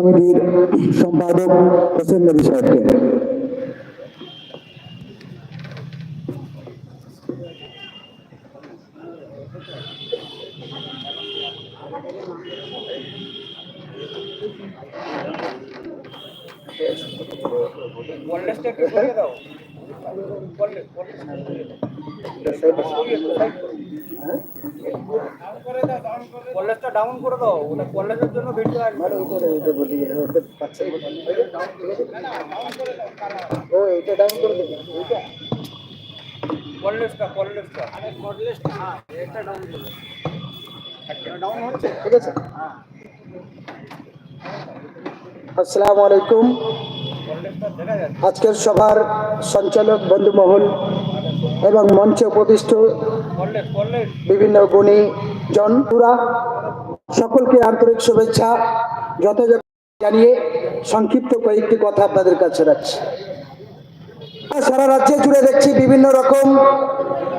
কমিটির সম্পাদক হোসেন নদী সাহেবকে। আসবে ও এটা ডাউন করে দেবে আরে কলেজটা হ্যাঁ এটা ডাউন করে ডাউন হচ্ছে? ঠিক আছে। আসসালামু আলাইকুম। আজকের সভার সঞ্চালক বন্ধুমহল এবং মঞ্চে উপবিষ্ট বিভিন্ন গুণী জন পুরা সকলকে আন্তরিক শুভেচ্ছা। যথাযথ জানিয়ে সংক্ষিপ্ত কয়েকটি কথা আপনাদের কাছে রাখছি। সারা রাজ্যে জুড়ে দেখছি বিভিন্ন রকম,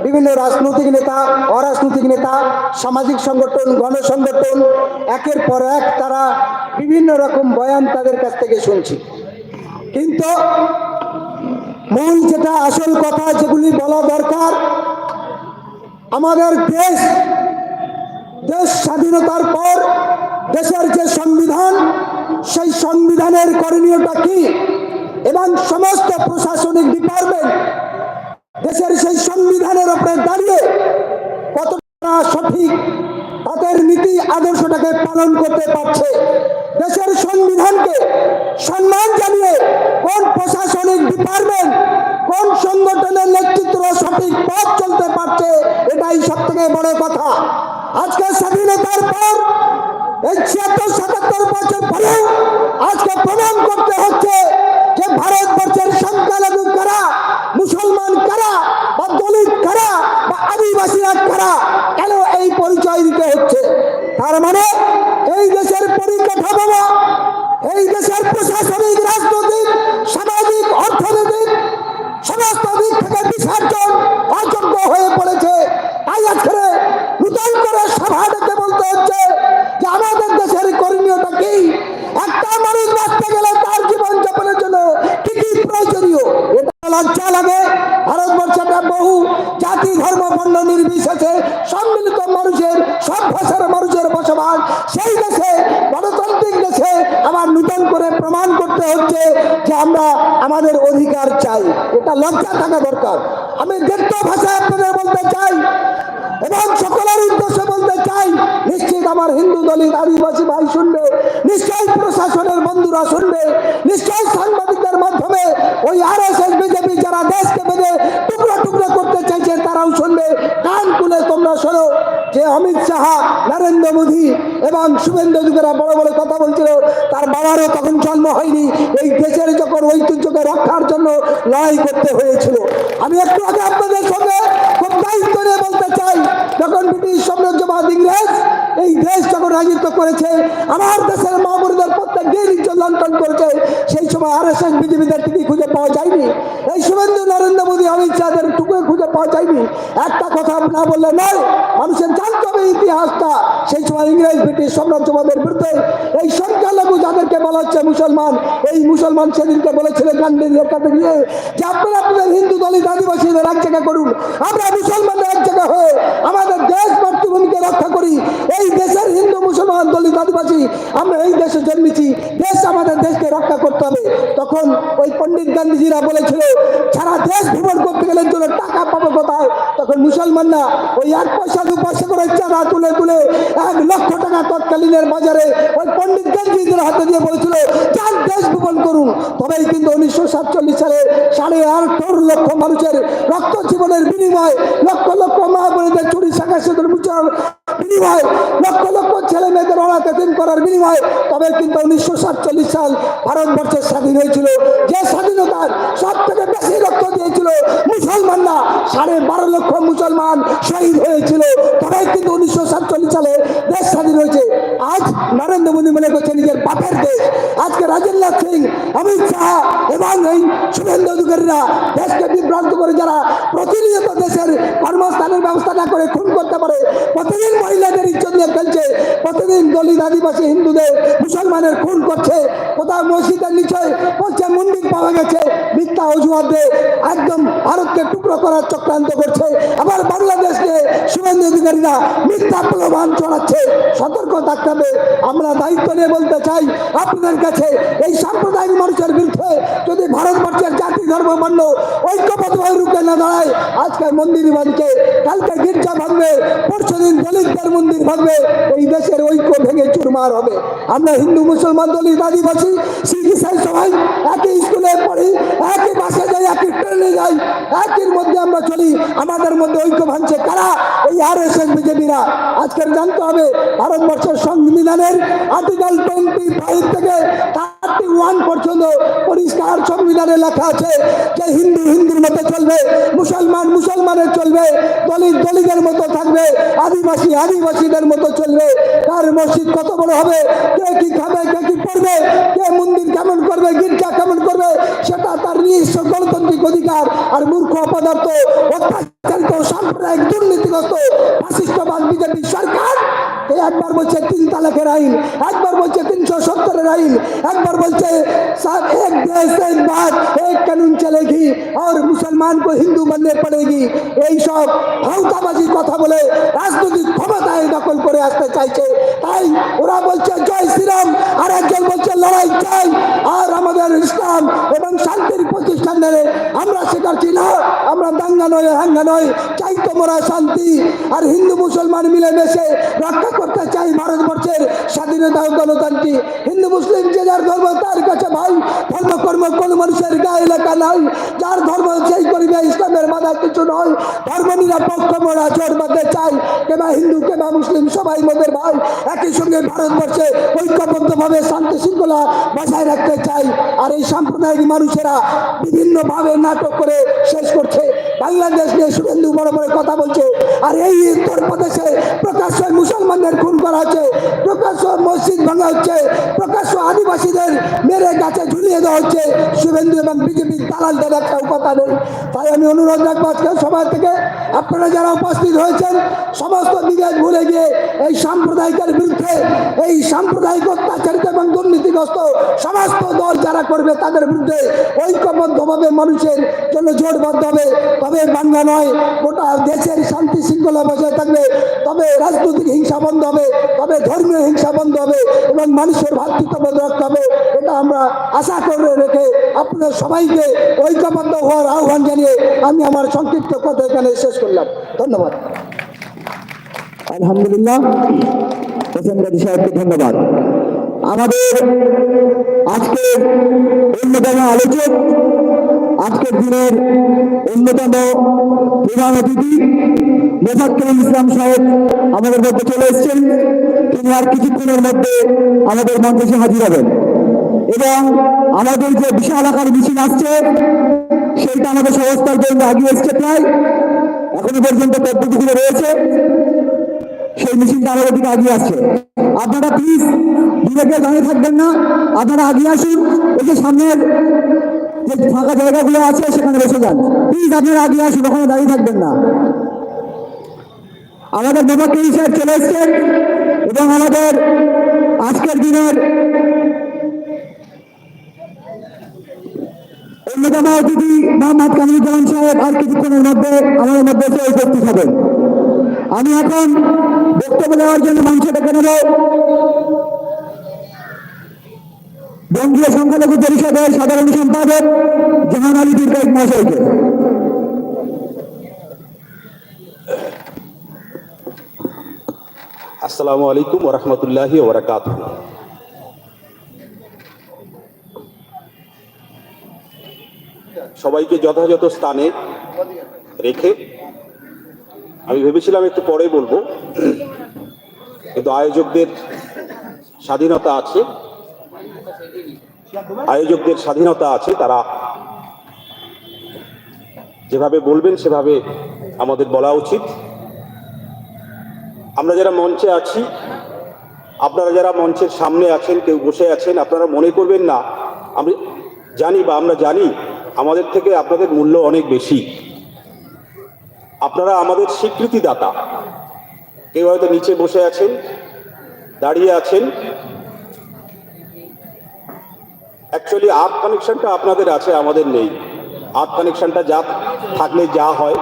বিভিন্ন রাজনৈতিক নেতা, অরাজনৈতিক নেতা, সামাজিক সংগঠন, গণসংগঠন, একের পর এক তারা বিভিন্ন রকম বয়ান তাদের কাছ থেকে শুনছি। কিন্তু মূল যেটা আসল কথা যেগুলি বলা দরকার, আমাদের দেশ দেশ স্বাধীনতার পর দেশের যে সংবিধান, সেই সংবিধানের করণীয়টা কি? এবং সমস্ত প্রশাসনিক ডিপার্টমেন্ট দেশের সেই সংবিধানের উপরে দাঁড়িয়ে কতটা সঠিক তাদের নীতি, আদর্শটাকে পালন করতে পারছে? দেশের সংবিধানকে সম্মান জানিয়ে কোন প্রশাসনিক ডিপার্টমেন্ট কোন সংগঠনের নেতৃত্ব সঠিক পথ চলতে পারছে, এটাই সব থেকে বড় কথা। আজকে স্বাধীনতার পর, এই ছিয়াত্তর, সাতাত্তর বছর পরে আজকে প্রমাণ করতে হচ্ছে যে ভারতবর্ষের সংখ্যালঘু কারা, মুসলমান কারা, বা দলিত কারা, বা আদিবাসীরা কারা, কেন এই পরিচয় দিতে হচ্ছে? তার মানে এই দেশের পরিকাঠামো, এই দেশের প্রশাসনিক রাজনৈতিক একটা মানুষ বাঁচতে গেলে তার জীবন যাপনের জন্য কি কি প্রয়োজনীয়? এটা লজ্জা লাগে। ভারতবর্ষে বহু জাতি, ধর্ম, বর্ণ নির্বিশেষে সম্মিলিত মানুষের সব ভাষার মানুষের বসবাস। সেই দেশে, গণতান্ত্রিক দেশে আবার নূতন করে প্রমাণ করতে হচ্ছে যে আমরা আমাদের অধিকার চাই। এটা লজ্জা থাকা দরকার। আমি দেখতে ভাষায় আপনাদের বলতে চাই, এবং সকলের হিন্দু দলিত আদিবাসী ভাই শুনবে নিশ্চয়ই প্রশাসনের বন্ধুরা শুনবে নিশ্চয়ই সাংবাদিকদের মাধ্যমে ওই আর এস এস বিজেপি যারা দেশকে বেঁধে টুকরো টুকরো করতে চাইছে, তারাও শুনবে। কান খুলে তোমরা শোনো যে অমিত শাহ, নরেন্দ্র মোদী এবং শুভেন্দু অধিকারা বড় বড় কথা বলছিল, তার বাবারও তখন জন্ম হয়নি। এই দেশের যখন ঐতিহ্যকে রক্ষার জন্য লড়াই করতে হয়েছিল। আমি একটু আগে আপনাদের সঙ্গে খুব দায়িত্ব নিয়ে বলতে চাই যখন ব্রিটিশ সাম্রাজ্যবাদ ইংরেজ, এই দেশ যখন রাজত্ব করেছে, আমার দেশের মামুরদের প্রত্যেক দিন ইজ্জত করেছে, সেই সময় আর এস এস বিজেপিদের টিকি খুঁজে পাওয়া যায়নি। এই শুভেন্দু নরেন্দ্র মোদী অমিত শাহের টুকু খুঁজে পাওয়া যায়নি, একটা কথা না বললে নয়, মানুষের জানতে হবে ইতিহাসটা। সেই সময় ইংরেজ, ব্রিটিশ সাম্রাজ্যবাদের বিরুদ্ধে এই সংখ্যালঘু যাদেরকে বলা হচ্ছে মুসলমান, এই মুসলমান সেদিনকে বলেছিল গান্ধীজির কাছে গিয়ে যে আপনারা আপনাদের হিন্দু দলিত আদিবাসীদের এক জায়গা করুন, আমরা মুসলমানদের এক জায়গা হয়ে আমাদের দেশ মাতৃভূমিকে রক্ষা করি। এই দেশের মুসলমান দলিত আদিবাসী, আমরা এই দেশে জন্মেছি, দেশ আমাদের দেশকে রক্ষা করতে হবে। তখন ওই পণ্ডিত গান্ধীজিরা বলেছিল, সারা দেশ ভ্রমণ করতে গেলে জন্য টাকা পাবো কোথায়? তখন মুসলমানরা ওই এক পয়সা, দু পয়সা করে চাঁদা তুলে তুলে এক লক্ষ টাকা তৎকালীনের বাজারে ওই পণ্ডিত গান্ধীজির হাতে দিয়ে বলেছিল, যান, দেশ ভ্রমণ করুন। তবেই কিন্তু উনিশশো সাতচল্লিশ সালে সাড়ে আঠারো লক্ষ মানুষের রক্ত জীবনের বিনিময়, লক্ষ লক্ষ মা বোনেদের চুরি শাখা সেতুর মুচার বিনিময়, লক্ষ লক্ষ ছেলে মেয়েদের করার বিনিময় তবে কিন্তু উনিশশো সাতচল্লিশ সাল ভারতবর্ষের স্বাধীন হয়েছিল। যে স্বাধীনতার সব থেকে বেশি রক্ত দিয়েছিল মুসলমানরা, সাড়ে বারো লক্ষ মুসলমান শহীদ হয়েছিল। তবে কিন্তু উনিশশো সাতচল্লিশ সালে দেশ স্বাধীন হয়েছে। আজ নরেন্দ্র মোদী মনে করছে নিজের বাপের দেশ। আজকে আজকে রাজেন্দ্র সিং, অমিত শাহ এবং এই শুভেন্দু অধিকারীরা দেশকে বিভ্রান্ত করে যারা প্রতিনিয়ত দেশের কর্মস্থানের ব্যবস্থা না করে খুন করতে পারে, প্রতিদিন মহিলাদের ইজ্জত নিয়ে প্রতিদিন দলিত আদিবাসী হিন্দুদের মুসলমানের খুন করছে কোথাও মসজিদের নিচে বলছে মন্দির পাওয়া গেছে। মিথ্যা অজুহাত দিয়ে একদম ভারতকে টুকরো করার চক্রান্ত করছে। আবার বাংলাদেশকে শুভেন্দু অধিকারীরা মিথ্যা প্রলোভন ছড়াচ্ছে। সতর্ক থাকতে হবে। আমরা দায়িত্ব নিয়ে বলতে চাই, আপনাদের কাছে এই সাম্প্রদায়িক মানুষের বিরুদ্ধে যদি ভারতবর্ষের জাতি ধর্ম বর্ণ ঐক্যবদ্ধভাবে রুখে না দাঁড়ায়, আজকে মন্দির ভাঙছে কালকে গির্জা ভাঙবে পরশু দিন দলিতদের মন্দির ভাঙবে, এই দেশের ঐক্য ভেঙে চুরমার হবে। আমরা হিন্দু, মুসলমান, দলিত, আদিবাসী শিখ ইসাই সবাই একই স্কুলে পড়ি, একই বাসে যাই একই ট্রেনে যাই। একই মধ্যে আমরা চলি, আমাদের মধ্যে ঐক্য ভাঙছে। কারা? এই আর এস এস বিজেপিরা। আজকের জানতে হবে, ভারতবর্ষের সংবিধানের আর্টিকেল টোয়েন্টি ফাইভ থেকে থার্টি ওয়ান পর্যন্ত পরিষ্কার সংবিধানে লেখা আছে যে হিন্দু হিন্দুর মতো চলবে, মুসলমান মুসলমানের চলবে, দলিত দলিতের মতো থাকবে, আদিবাসী আদিবাসীদের মতো চলবে। কার মসজিদ কত বড় হবে? কে কি খাবে, কে কি পড়বে, কে মন্দির কেমন করবে, গির্জা কেমন করবে, সেটা তার নিজস্ব গণতান্ত্রিক অধিকার আর মূর্খ অপদার্থ অত্যাচারিত সাম্প্রদায়িক দুর্নীতিগ্রস্ত বিজেপি সরকার একবার বলছে তিন তালাকের আইন, একবার বলছে তিনশো সত্তরের আইন, একবার বলছে এক দেশ, এক বাদ এক কানুন চলেগি আর মুসলমান কো হিন্দু বললে পড়েগি। এইসব ভাউতাবাজি কথা বলে রাজনৈতিক ক্ষমতায় দখল করে আসতে চাইছে। তাই ওরা বলছে, জয় শ্রীরাম। আর একজন বলছে, লড়াই চাই। আর আমাদের ইসলাম এবং শান্তির প্রতিষ্ঠান আমরা শেখাচ্ছি না, আমরা দাঙ্গা নয়, হাঙ্গা নয়। তোমরা শান্তি আর হিন্দু মুসলমান মিলেমিশে রক্ষা করতে চাই ভারতবর্ষের স্বাধীনতা গণতান্ত্রিক। হিন্দু মুসলিম যে যার ধর্ম, তার কাছে ভাই ধর্ম কর্ম কোন মানুষের গায়ে এলাকা নাই। যার ধর্ম সেই করিবে, ইসলামের বাধা কিছু নয়। ধর্ম নিরপেক্ষ মোড়া জোর বাঁধতে চাই। কেবা হিন্দু কেবা মুসলিম, সবাই মোদের ভাই। একই সঙ্গে ভারতবর্ষে ঐক্যবদ্ধভাবে শান্তি শৃঙ্খলা বজায় রাখতে চাই। আর এই সাম্প্রদায়িক মানুষেরা বিভিন্নভাবে নাটক করে শেষ করছে। বাংলাদেশ নিয়ে শুভেন্দু বড় বড় কথা বলছে। আর এই উত্তরপ্রদেশে প্রকাশ্য মুসলমানদের খুন করা হচ্ছে, প্রকাশ্য মসজিদ ভাঙা হচ্ছে, প্রকাশ্য আদিবাসীদের মেরে গাছে ঝুলিয়ে দেওয়া হচ্ছে। শুভেন্দু এবং বিজেপি দালালদের একটা কথা নেই। তাই আমি অনুরোধ রাখব আজকে সবাই থেকে, আপনারা যারা উপস্থিত হয়েছেন, সমস্ত বিবেক ভুলে গিয়ে এই সাম্প্রদায়িকের বিরুদ্ধে, এই সাম্প্রদায়িক অত্যাচারিত এবং দুর্নীতিগ্রস্ত সমস্ত দল যারা করবে, তাদের বিরুদ্ধে ঐক্যবদ্ধভাবে মানুষের জন্য জোটবদ্ধ হবে। তবে বাংলা নয়, গোটা দেশের শান্তি শৃঙ্খলা বজায় থাকবে। তবে রাজনৈতিক হিংসা বন্ধ হবে, তবে ধর্মীয় হিংসা বন্ধ হবে এবং মানুষের ভাতৃত্ববোধ রাখতে হবে। এটা আমরা আশা করে রেখে আপনাদের সবাইকে ঐক্যবদ্ধ হওয়ার আহ্বান জানিয়ে আমি আমার সংক্ষিপ্ত কথা এখানে শেষ করলাম। ধন্যবাদ। আলহামদুলিল্লাহ। সাহেবকে ধন্যবাদ। আমাদের আজকের অন্যতম আলোচক আজকের দিনের অন্যতম প্রধান অতিথি মোফাক্কিরুল ইসলাম সাহেব আমাদের মধ্যে চলে এসেছেন, তিনি আর কিছুক্ষণের মধ্যে আমাদের মঞ্চে হাজির হবেন। এবং আমাদের যে বিশাল আকার মিছিল আসছে, সেইটা আমাদের সংস্থার জন্য আগিয়ে এসছে প্রায় এখনও পর্যন্ত পদ্ধতিগুলো রয়েছে। সেই মিছিলটা আমাদের দিকে আগিয়ে আসছে। আপনারা প্লিজ কেউ দাঁড়িয়ে থাকবেন না, আপনারা আগিয়ে আসুন, এই যে সামনের যে ফাঁকা জায়গাগুলো আছে, সেখানে বসে যান। প্লিজ আপনারা আগে আসুন, ওখানে দাঁড়িয়ে থাকবেন না। আমাদের মোবাক্কিল সাহেব চলে এসছেন এবং আমাদের আজকের দিনের অন্যতম অতিথি মোহাম্মদ কামরুজ্জামান সাহেব আর কিছুক্ষণের মধ্যে আমাদের মধ্যে এসে উপস্থিত হবেন। আমি এখন বক্তব্য দেওয়ার জন্য মঞ্চে ডেকে নেব। বঙ্গীয় সংখ্যালঘু পরিষদের সাধারণ সম্পাদক জাহান আলী দীর্ঘায়িত মহাশয়কে। আসসালামু আলাইকুম ওরহমতুল্লাহি ওবরাকাত সবাইকে যথাযথ স্থানে রেখে আমি ভেবেছিলাম একটু পরে বলব, কিন্তু আয়োজকদের স্বাধীনতা আছে। আয়োজকদের স্বাধীনতা আছে, তারা যেভাবে বলবেন সেভাবে আমাদের বলা উচিত। আমরা যারা মঞ্চে আছি, আপনারা যারা মঞ্চের সামনে আছেন, কেউ বসে আছেন, আপনারা মনে করবেন না, আমি জানি বা আমরা জানি আমাদের থেকে আপনাদের মূল্য অনেক বেশি। আপনারা আমাদের স্বীকৃতিদাতা। কেউ হয়তো নিচে বসে আছেন, দাঁড়িয়ে আছেন অ্যাকচুয়ালি আর্থ কানেকশনটা আপনাদের আছে, আমাদের নেই। আর্থ কানেকশনটা যা থাকলে যা হয়,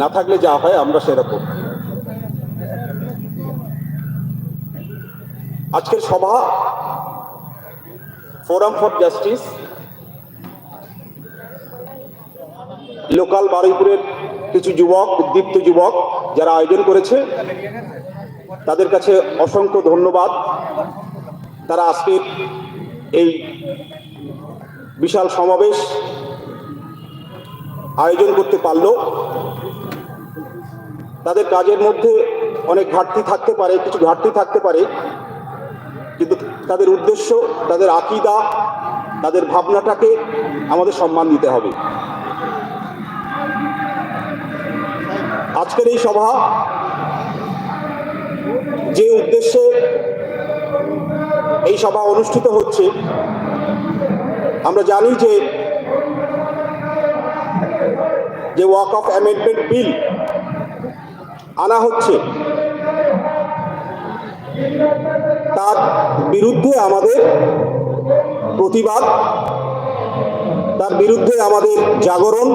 না থাকলে যা হয়, আমরা সেরকম। আজকের সভা ফোরাম ফর জাস্টিস লোকাল বারুইপুরের কিছু যুবক, উদ্দীপ্ত যুবক, যারা আয়োজন করেছে, তাদের কাছে অসংখ্য ধন্যবাদ। তারা আজকের এই বিশাল সমাবেশ আয়োজন করতে পারল। তাদের কাজের মধ্যে অনেক ঘাটতি থাকতে পারে, কিছু ঘাটতি থাকতে পারে। কিন্তু তাদের উদ্দেশ্য, তাদের আকিদা, তাদের ভাবনাটাকে আমাদের সম্মান দিতে হবে। আজকের এই সভা যে উদ্দেশ্যে এই সভা অনুষ্ঠিত হচ্ছে। আমরা জানি যে যে ওয়াক অফ অ্যামেন্ডমেন্ট বিল আনা হচ্ছে। তার বিরুদ্ধে আমাদের প্রতিবাদ, তার বিরুদ্ধে আমাদের জাগরণ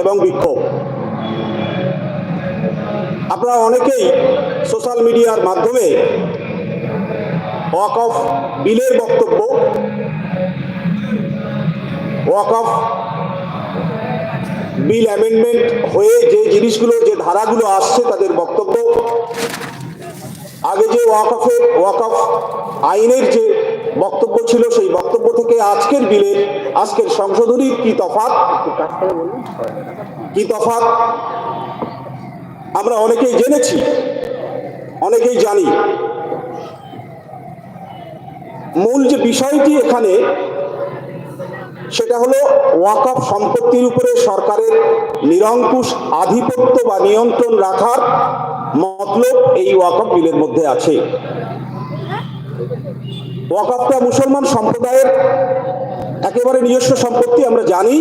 এবং বিক্ষোভ। আপনারা অনেকেই সোশ্যাল মিডিয়ার মাধ্যমে ওয়াক অফ বিলের বক্তব্য। ওয়াক অফ বিল অ্যামেন্ডমেন্ট হয়ে যে জিনিসগুলো, যে ধারাগুলো আসছে তাদের বক্তব্য। আগে যে ওয়াক অফের ওয়াক অফ আইনের যে বক্তব্য ছিল, সেই বক্তব্য থেকে আজকের বিলের, আজকের সংশোধনী কি তফাৎ? কি তফাৎ? আমরা অনেকেই জেনেছি, অনেকেই জানি। মূল যে বিষয়টি এখানে, সেটা হলো ওয়াকফ সম্পত্তির উপরে সরকারের নিরঙ্কুশ আধিপত্য বা নিয়ন্ত্রণ রাখার মতলব এই ওয়াকফ বিলের মধ্যে আছে। ওয়াকফটা মুসলমান সম্প্রদায়ের একেবারে নিজস্ব সম্পত্তি, আমরা জানি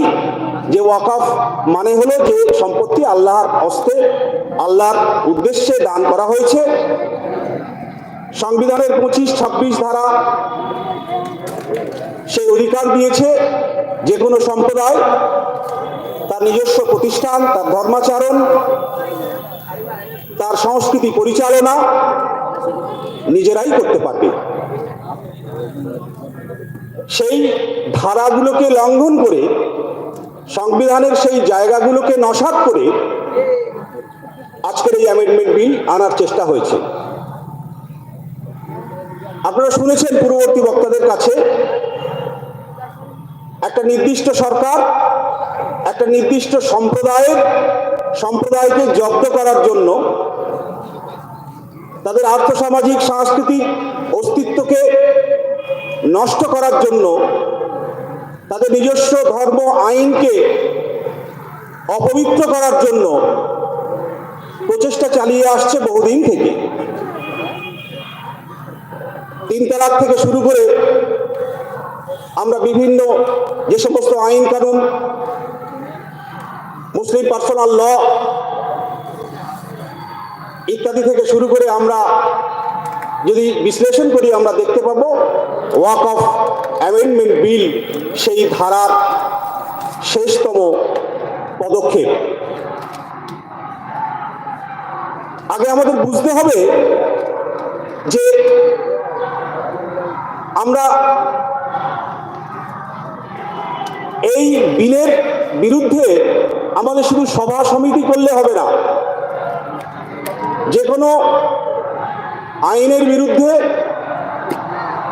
যে ওয়াকফ মানে হলো যে সম্পত্তি আল্লাহর হস্তে, আল্লাহর উদ্দেশ্যে দান করা হয়েছে। সংবিধানের পঁচিশ, ছাব্বিশ ধারা সেই অধিকার দিয়েছে যে কোনো সম্প্রদায়, তার নিজস্ব প্রতিষ্ঠান, তার ধর্মাচরণ, তার সংস্কৃতি পরিচালনা নিজেরাই করতে পারবে। সেই ধারাগুলোকে লঙ্ঘন করে, সংবিধানের সেই জায়গাগুলোকে নসাত করে আজকের এই অ্যামেন্ডমেন্ট বিল আনার চেষ্টা হয়েছে। আপনারা শুনেছেন পূর্ববর্তী বক্তাদের কাছে, একটা নির্দিষ্ট সরকার, একটা নির্দিষ্ট সম্প্রদায়ের, সম্প্রদায়কে জব্দ করার জন্য তাদের আর্থসামাজিক, সাংস্কৃতিক অস্তিত্বকে নষ্ট করার জন্য তাদের নিজস্ব ধর্ম, আইনকে অপবিত্র করার জন্য প্রচেষ্টা চালিয়ে আসছে বহুদিন থেকে। তিন তালাক থেকে শুরু করে আমরা বিভিন্ন যে সমস্ত আইন কানুন, মুসলিম পার্সোনাল ল ইত্যাদি থেকে শুরু করে আমরা যদি বিশ্লেষণ করি, আমরা দেখতে পাবো ওয়াক অফ অ্যামেন্ডমেন্ট বিল সেই ধারার শেষতম পদক্ষেপ। আগে আমাদের বুঝতে হবে যে আমরা এই বিলের বিরুদ্ধে আমাদের শুধু সভা সমিতি করলে হবে না যে কোনো আইনের বিরুদ্ধে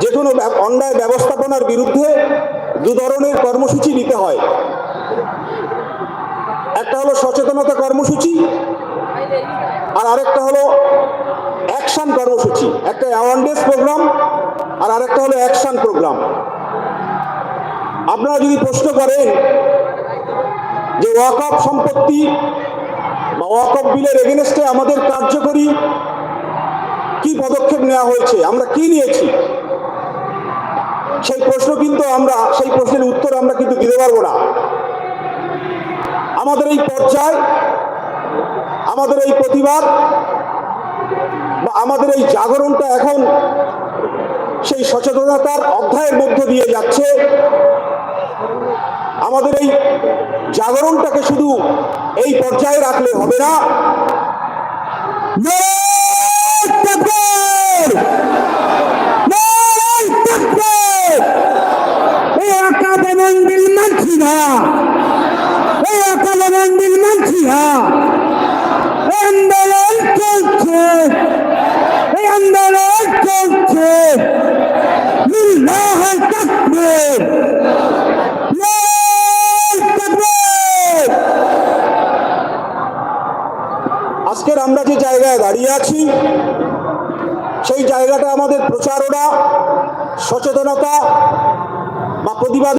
যে কোনো অন্যায় ব্যবস্থাপনার বিরুদ্ধে দু ধরনের কর্মসূচি নিতে হয়। একটা হলো সচেতনতা কর্মসূচি আর আরেকটা হলো অ্যাকশন কর্মসূচি, একটা অ্যাওয়ারনেস প্রোগ্রাম আর আরেকটা হলো অ্যাকশন প্রোগ্রাম আপনারা যদি প্রশ্ন করেন যে ওয়াকফ সম্পত্তি বা ওয়াকফ বিলের এগেনস্টে আমাদের কার্যকরী কি পদক্ষেপ নেওয়া হয়েছে, আমরা কি নিয়েছি? সেই প্রশ্ন কিন্তু আমরা, সেই প্রশ্নের উত্তর আমরা কিন্তু দিতে পারব না। আমাদের এই পর্যায়, আমাদের এই প্রতিবাদ বা আমাদের এই জাগরণটা এখন সেই সচেতনতার অধ্যায়ের মধ্য দিয়ে যাচ্ছে। আমাদের এই জাগরণটাকে শুধু এই পর্যায়ে রাখলে হবে না। এই আকাদে মন্দির মানছি না এই আকাদে মন্দির মানছি না এই আন্দোলন চলছে এই আন্দোলন চলছে লিল্লাহ তাকবীর আল্লাহু তাকবীর আজকের আমরা যে জায়গায় দাঁড়িয়ে আছি সেই জায়গাটা আমাদের প্রচারণা সচেতনতা বা প্রতিবাদ